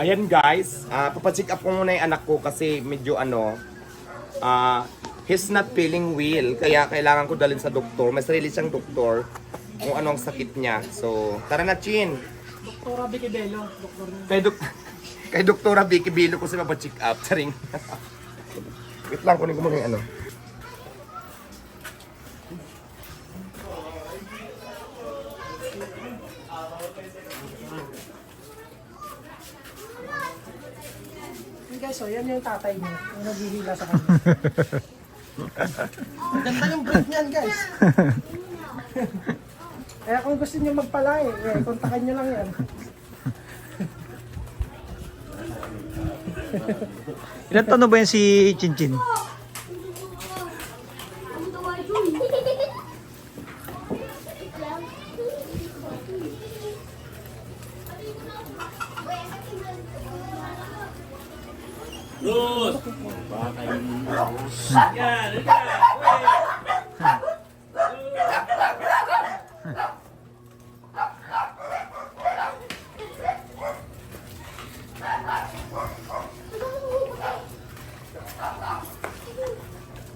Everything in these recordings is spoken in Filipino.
Ayan guys, uh, papacheck up ko muna yung anak ko kasi medyo ano, ah, he's not feeling well. Kaya kailangan ko dalhin sa doktor. May sarili siyang doktor kung ano ang sakit niya. So, tara na Chin. Doktora Vicky Bello, doktor. Kay, dok kay Doktora Vicky Bilo ko siya papacheck up. Saring. Wait lang, kunin ko muna yung ano. Guys, oh, yan yung tatay niya. Yung naghihila sa kanya. Ganda yung breed niyan, guys. Kaya kung gusto niyo magpalay, eh, kontakan niyo lang yan. Ilan taon na ba yan si Chinchin?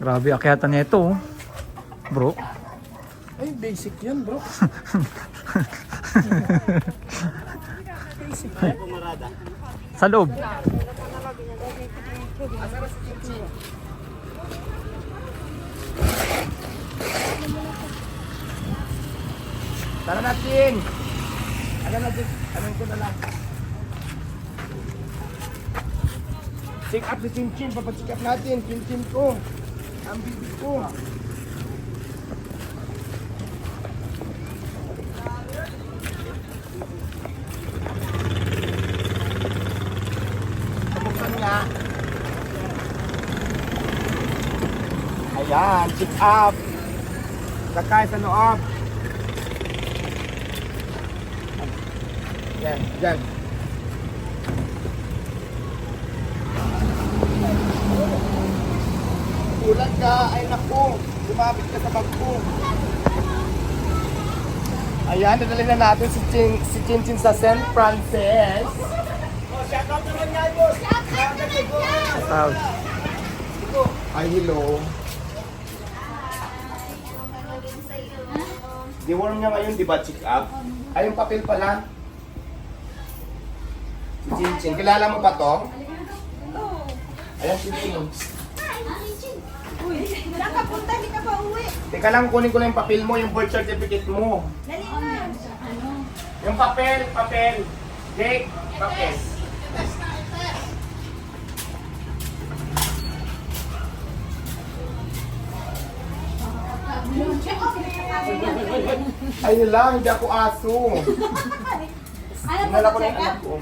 Grabe, akyatan niya ito. oh. Bro. Ay, basic yan, bro. basic yan. Sa loob. Tara na Chin! Ano na Chin? Anong ko na lang. Check up si Chin Chin. Papacheck up natin. Chin Chin ko. Ang bibi ko. Ayan, check up. Sakay sa loob. Yan, yan. Ulan ka, ay naku, lumapit ka sa bangko. Ayan, dadali na natin si Chin, si Chin Chin sa St. Francis. Out. Ay, hello. Deworm niya ngayon, di ba, check up? Ay, yung papel pala. Si Chin Chin, kilala mo ba to? Ayan, si Chin. Uy, saan ka punta? Hindi ka pa uwi. Teka lang, kunin ko lang yung papel mo, yung birth certificate mo. Dali na. Yung papel, papel. Jake, papel. Ay lang, hindi ako aso. Ano po ko lang check up? anak ko.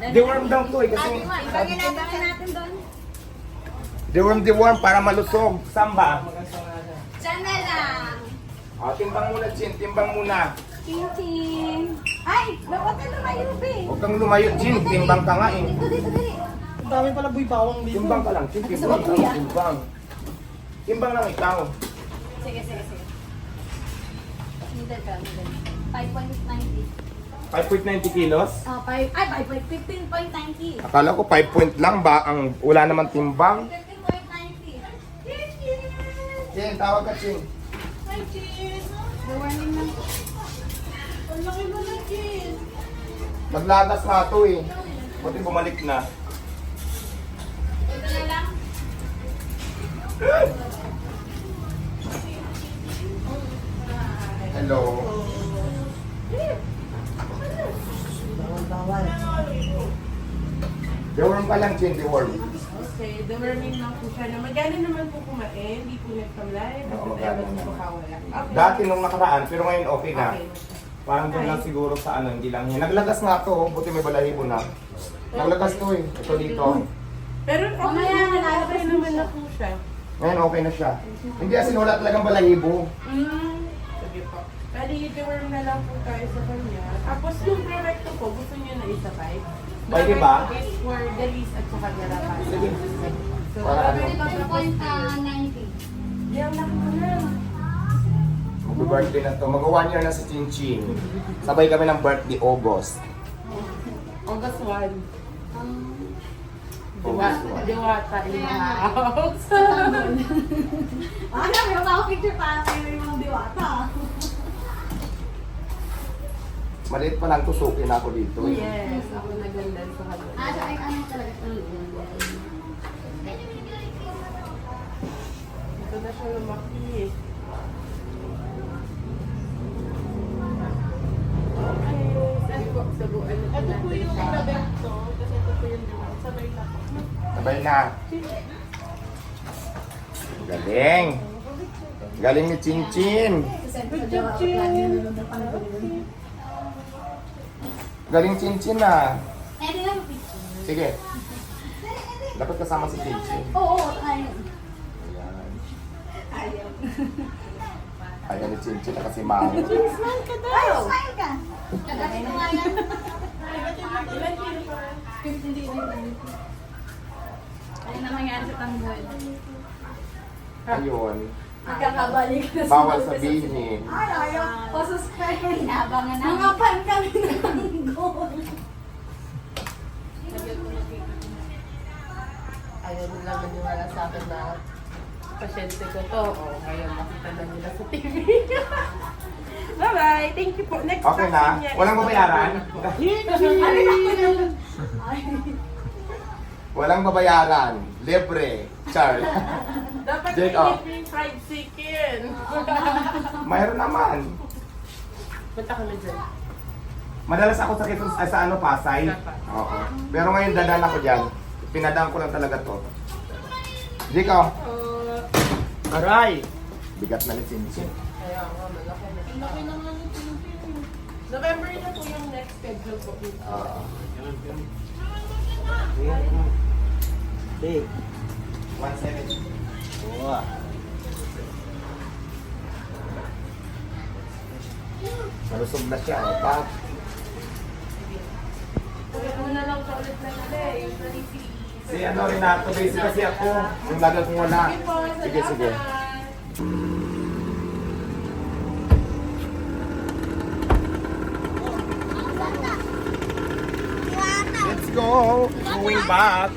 Deworm daw to eh, kasi Ibagay natin natin doon. deworm deworm para malusog. Samba. Diyan na lang. O, timbang muna, Chin, timbang muna. Chin-chin. Ay, huwag ka lumayo, be. Huwag kang lumayo, Chin, timbang ka nga eh. Dito, dito, dali. Ang dami pala buy bawang dito. Timbang ka lang, Chin, timbang ka lang, timbang. Timbang lang ikaw. Sige, sige, sige. Middle ka, middle. 5.90. 5.90 kilos. Ah, 5, ay, 5, 15.90. Akala ko 5 point lang ba ang wala naman timbang. 15.90. Chin-chin. Chin, tawag ka Chin. Hi, Chin. The warning na. Ang laki mo na, Chin. Maglagas nga to eh. Buti bumalik na. Ito na lang. Hello. Bawal, bawal. Deworm ka lang Chin, deworm. Okay, deworming lang po siya na magana naman po kumain, hindi po nagtamlay, basta Oo, tayo makawala. Okay. Dati nung nakaraan, pero ngayon okay na. Okay. Parang doon lang siguro sa ano, hindi lang yan. Naglagas nga to, oh. buti may balahibo na. Naglagas to eh. Ito dito. Pero okay, pa naman na po siya. Ngayon okay na siya. Hindi kasi wala talagang balahibo. Mm, po. Pwede i-deworm na lang po tayo sa kanya. Tapos yung prorecto po, gusto niyo na isabay. Pwede ba? Prorecto is for the least at saka garapan. Sige. So, Para ano? gagawin ko tapos 15.90. Yan lang ko na. Mag-birthday na to. Mag one year na si Chin Chin. Sabay kami ng birthday August. August 1. Diwata, diwata in the house. Ah, meron ako picture para kayo yung mga diwata. Maliit pa lang tusukin ako dito. eh. yes, ako naganda sa kanila. Ah, so ay ano talaga. Ito na siya lumaki. Na Ito po yung labento, kasi ito po yung diwata. Sabay na po. Sabay na. Galing. Galing ni Chin Chin. Good job, Chin! Galing Chin Chin na. Eh, di lang picture. Sige. Dapat kasama si Chin Chin. Oo, ayun. Ayan. Ayaw. Ayan ni Chin Chin na kasi mao. Smile ka daw! Ay, smile ka! Kagatin ko nga yan. Ilan kilo pa? 15 din yun. Ano na mangyari sa tanggol? Ayun. Magkakabalik na sa Bawal sabihin. Ay, ayaw. Pasuscribe. Inabangan na. Mga pan kami ng tanggol. Ayaw nila maniwala sa akin na pasyente ko to. O, ngayon makita na nila sa TV. Bye-bye! Thank you po. Next Okay na? Walang babayaran? Na. Walang babayaran. Libre. Char. Dapat Jake, may oh. libreng fried chicken. Mayroon naman. Punta kami dyan. Madalas ako sa Quezon, ay, sa ano, Pasay. Oo. Pero ngayon dadaan ako dyan. Pinadaan ko lang talaga to. Jiko. Uh, Aray! Bigat na ni Chin Chin. kaya nga, malaki na. Ang laki naman yung Pilipinas. November na po yung next schedule ko. Oo. Big. 170. Wow. Malusog na siya. eh. Pa. Kaya mo na lang siya ulit na eh. Yung 23. Si ano, Renato, busy kasi ako. Yung lagi kong wala. Sige Sige. Let's go! Going back!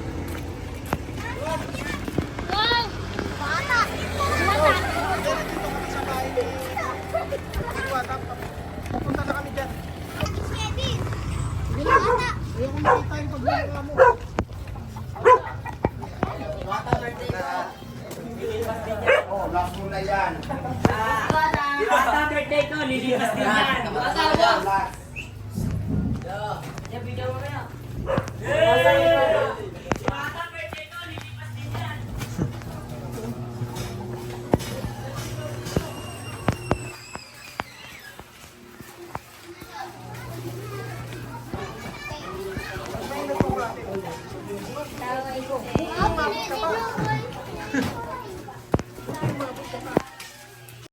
Oh, last mo na yan. Basta birthday ko, lilipas din yan. Last. Yung video mo na yan. Basta